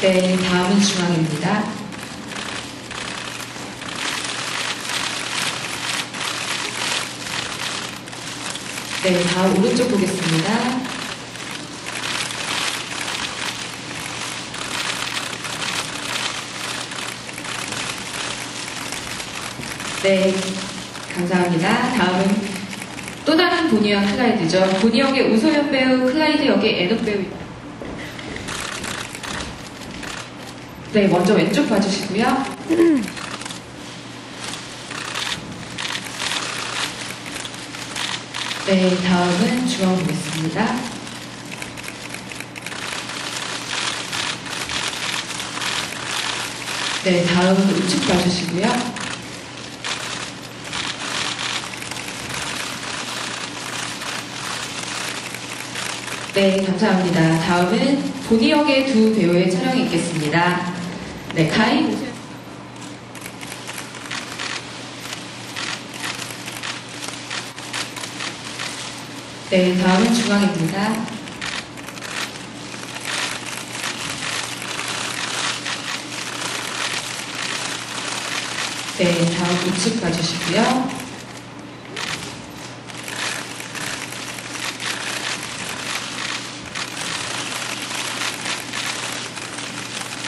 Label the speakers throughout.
Speaker 1: 네, 다음은 중앙입니다. 네, 다음 오른쪽 보겠습니다. 네, 감사합니다. 다음은 또 다른 보니형 클라이드죠. 보니형의 우소연 배우, 클라이드 역의 애독 배우. 네, 먼저 왼쪽 봐주시고요. 네, 다음은 중앙 보겠습니다. 네, 다음은 우측 봐주시고요. 네, 감사합니다. 다음은 보니 역의 두 배우의 촬영이 있겠습니다. 네, 가인. 네, 다음은 중앙입니다. 네, 다음 우측 봐주시고요.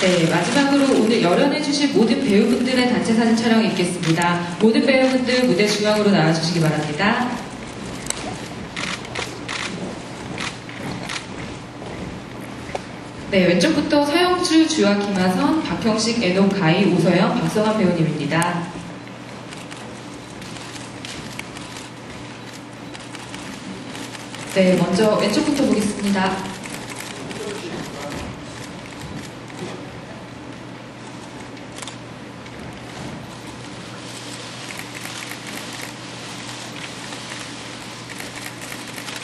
Speaker 1: 네, 마지막으로 오늘 열연해주신 모든 배우분들의 단체 사진 촬영이 있겠습니다. 모든 배우분들 무대 중앙으로 나와주시기 바랍니다. 네, 왼쪽부터 서영주, 주아, 김하선, 박형식, 애동, 가희, 오서영, 박성환 배우님입니다. 네, 먼저 왼쪽부터 보겠습니다.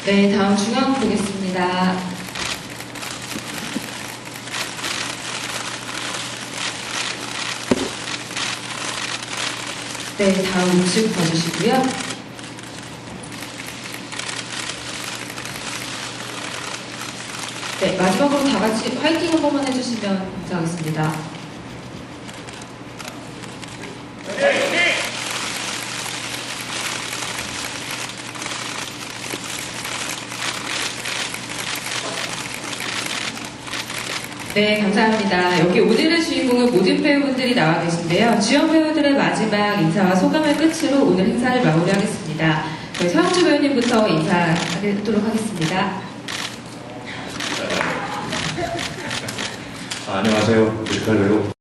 Speaker 1: 네, 다음 중앙 보겠습니다. 네, 다음 우측 봐주시고요. 네, 마지막으로 다 같이 화이팅 한 번만 해주시면 감사하겠습니다. 네, 감사합니다. 여기 오늘의 주인공은 모든 배우분들이 나와 계신데요. 주연 배우들의 마지막 인사와 소감을 끝으로 오늘 행사를 마무리하겠습니다. 저희 서영주 배우님부터 인사하도록 하겠습니다.
Speaker 2: 아, 안녕하세요. 뮤지컬 배우